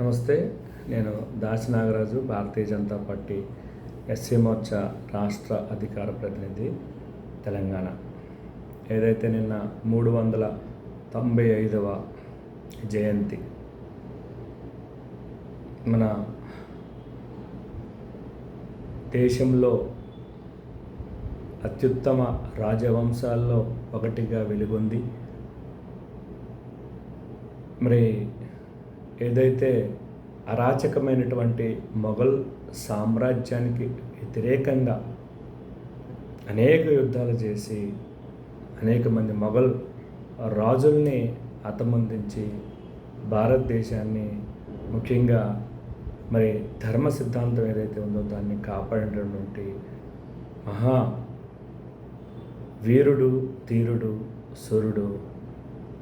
నమస్తే నేను Dasi Nagaraju Bharatiya Janata party SC Morcha రాష్ట్ర అధికార ప్రతినిధి తెలంగాణ. ఏదైతే నిన్న మూడు వందల తొంభై ఐదవ జయంతి మన దేశంలో అత్యుత్తమ రాజవంశాల్లో ఒకటిగా వెలుగొంది మరి ఏదైతే అరాచకమైనటువంటి మొఘల్ సామ్రాజ్యానికి వ్యతిరేకంగా అనేక యుద్ధాలు చేసి అనేక మంది మొఘల్ రాజుల్ని హతమందించి భారతదేశాన్ని ముఖ్యంగా మరి ధర్మ సిద్ధాంతం ఏదైతే ఉందో దాన్ని కాపాడినటువంటి మహా వీరుడు ధీరుడు సురుడు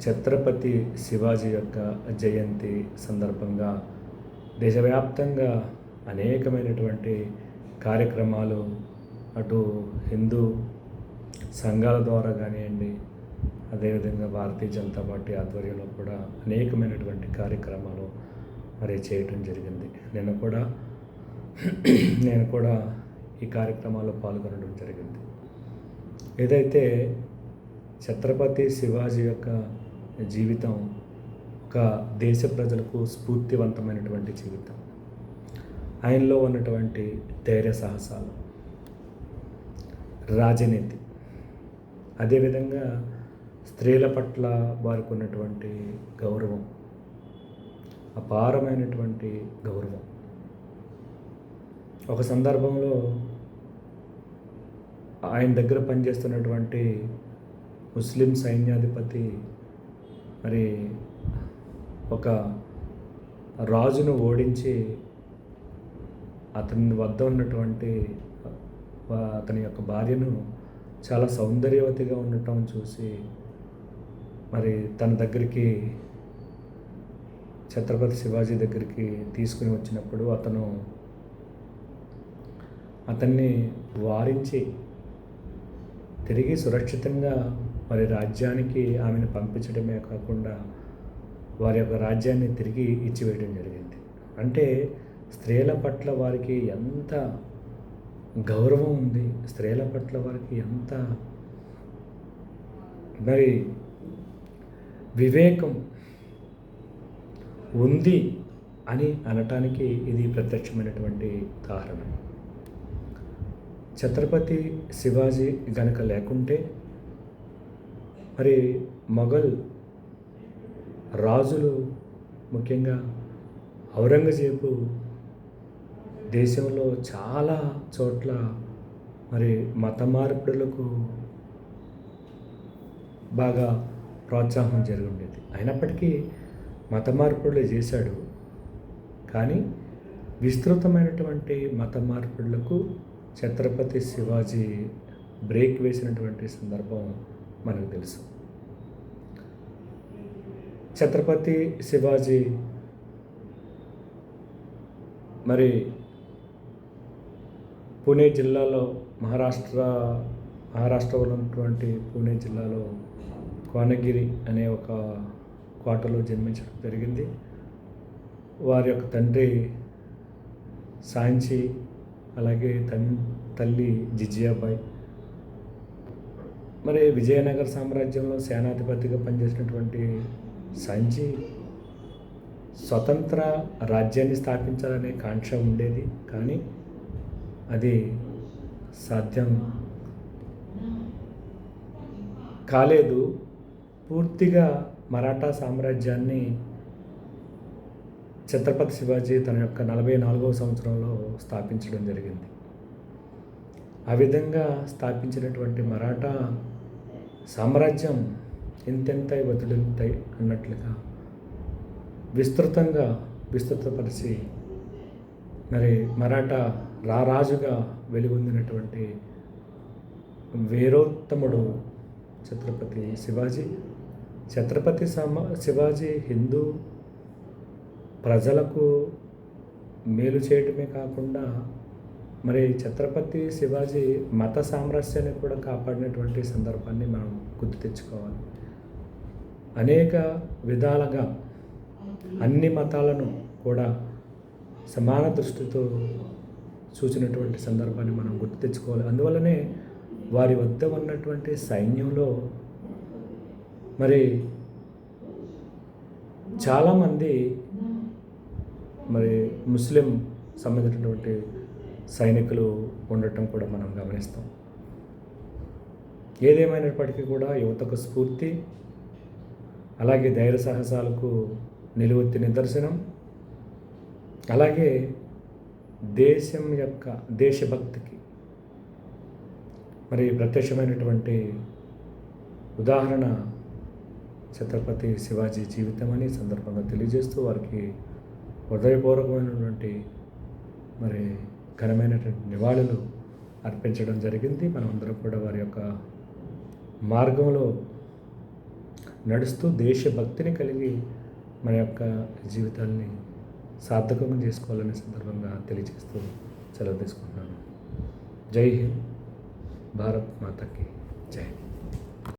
ఛత్రపతి శివాజీ యొక్క జయంతి సందర్భంగా దేశవ్యాప్తంగా అనేకమైనటువంటి కార్యక్రమాలు అటు హిందూ సంఘాల ద్వారా కానివ్వండి అదేవిధంగా భారతీయ జనతా పార్టీ ఆధ్వర్యంలో కూడా అనేకమైనటువంటి కార్యక్రమాలు మరి చేయటం జరిగింది. నేను కూడా నేను కూడా ఈ కార్యక్రమాల్లో పాల్గొనడం జరిగింది. ఏదైతే ఛత్రపతి శివాజీ యొక్క జీవితం ఒక దేశ ప్రజలకు స్ఫూర్తివంతమైనటువంటి జీవితం. ఆయనలో ఉన్నటువంటి ధైర్య సాహసాలు. రాజనీతి. అదేవిధంగా స్త్రీల పట్ల వారికి ఉన్నటువంటి గౌరవం. అపారమైనటువంటి గౌరవం. ఒక సందర్భంలో ఆయన దగ్గర పనిచేస్తున్నటువంటి ముస్లిం సైన్యాధిపతి మరి ఒక రాజును ఓడించి అతని వద్ద ఉన్నటువంటి అతని యొక్క భార్యను చాలా సౌందర్యవతిగా ఉండటం చూసి మరి తన దగ్గరికి ఛత్రపతి శివాజీ దగ్గరికి తీసుకుని వచ్చినప్పుడు అతను అతన్ని వారించి తిరిగి సురక్షితంగా మరి రాజ్యానికి ఆమెను పంపించడమే కాకుండా వారి యొక్క రాజ్యాన్ని తిరిగి ఇచ్చివేయడం జరిగింది. అంటే స్త్రీల పట్ల వారికి ఎంత గౌరవం ఉంది స్త్రీల పట్ల వారికి ఎంత మరి వివేకం ఉంది అని అనటానికి ఇది ప్రత్యక్షమైనటువంటి ఉదాహరణ ఛత్రపతి శివాజీ గనక లేకుంటే మరి మొఘల్ రాజులు ముఖ్యంగా ఔరంగజేబు దేశంలో చాలా చోట్ల మరి మత మార్పిడులకు బాగా ప్రోత్సాహం జరుగుండేది. అయినప్పటికీ మత మార్పులు చేశాడు. కానీ విస్తృతమైనటువంటి మత మార్పిడులకు ఛత్రపతి శివాజీ బ్రేక్ వేసినటువంటి సందర్భం మనకు తెలుసు. ఛత్రపతి శివాజీ మరి పూణే జిల్లాలో మహారాష్ట్ర మహారాష్ట్రలో ఉన్నటువంటి పూణే జిల్లాలో కోనగిరి అనే ఒక కోటలో జన్మించడం జరిగింది. వారి యొక్క తండ్రి సాంచి అలాగే తన్ తల్లి జిజియాబాయ్ మరి విజయనగర సామ్రాజ్యంలో సేనాధిపతిగా పనిచేసినటువంటి సంచి స్వతంత్ర రాజ్యాన్ని స్థాపించాలనే కాంక్ష ఉండేది. కానీ అది సాధ్యం కాలేదు. పూర్తిగా మరాఠా సామ్రాజ్యాన్ని ఛత్రపతి శివాజీ తన యొక్క నలభై నాలుగవ సంవత్సరంలో స్థాపించడం జరిగింది. ఆ విధంగా స్థాపించినటువంటి మరాఠా సామ్రాజ్యం ఎంతెంతై వదులెంతై అన్నట్లుగా విస్తృతంగా విస్తృతపరిచి మరి మరాఠా రారాజుగా వెలుగొందినటువంటి వీరోత్తముడు ఛత్రపతి శివాజీ. ఛత్రపతి సమ శివాజీ హిందూ ప్రజలకు మేలు చేయటమే కాకుండా మరి ఛత్రపతి శివాజీ మత సామరస్యాన్ని కూడా కాపాడినటువంటి సందర్భాన్ని మనం గుర్తు తెచ్చుకోవాలి. అనేక విధాలుగా అన్ని మతాలను కూడా సమాన దృష్టితో చూసినటువంటి సందర్భాన్ని మనం గుర్తు తెచ్చుకోవాలి. అందువల్లనే వారి వద్ద ఉన్నటువంటి సైన్యంలో మరి చాలామంది మరి ముస్లిం సంబంధించినటువంటి సైనికులు ఉండటం కూడా మనం గమనిస్తాం. ఏదేమైనప్పటికీ కూడా యువతకు స్ఫూర్తి అలాగే ధైర్య సాహసాలకు నిలువెత్తి నిదర్శనం అలాగే దేశం యొక్క దేశభక్తికి మరి ప్రత్యక్షమైనటువంటి ఉదాహరణ ఛత్రపతి శివాజీ జీవితం అని సందర్భంగా తెలియజేస్తూ వారికి హృదయపూర్వకమైనటువంటి మరి ఘనమైనటువంటి నివాళులు అర్పించడం జరిగింది. మనమందరం కూడా వారి యొక్క మార్గంలో నడుస్తూ దేశభక్తిని కలిగి మన యొక్క జీవితాన్ని సార్థకం చేసుకోవాలనే సందర్భంగా తెలియజేస్తూ సెలవు తీసుకుంటున్నాను. జై హింద్. భారత్ మాతకి జై. హింద్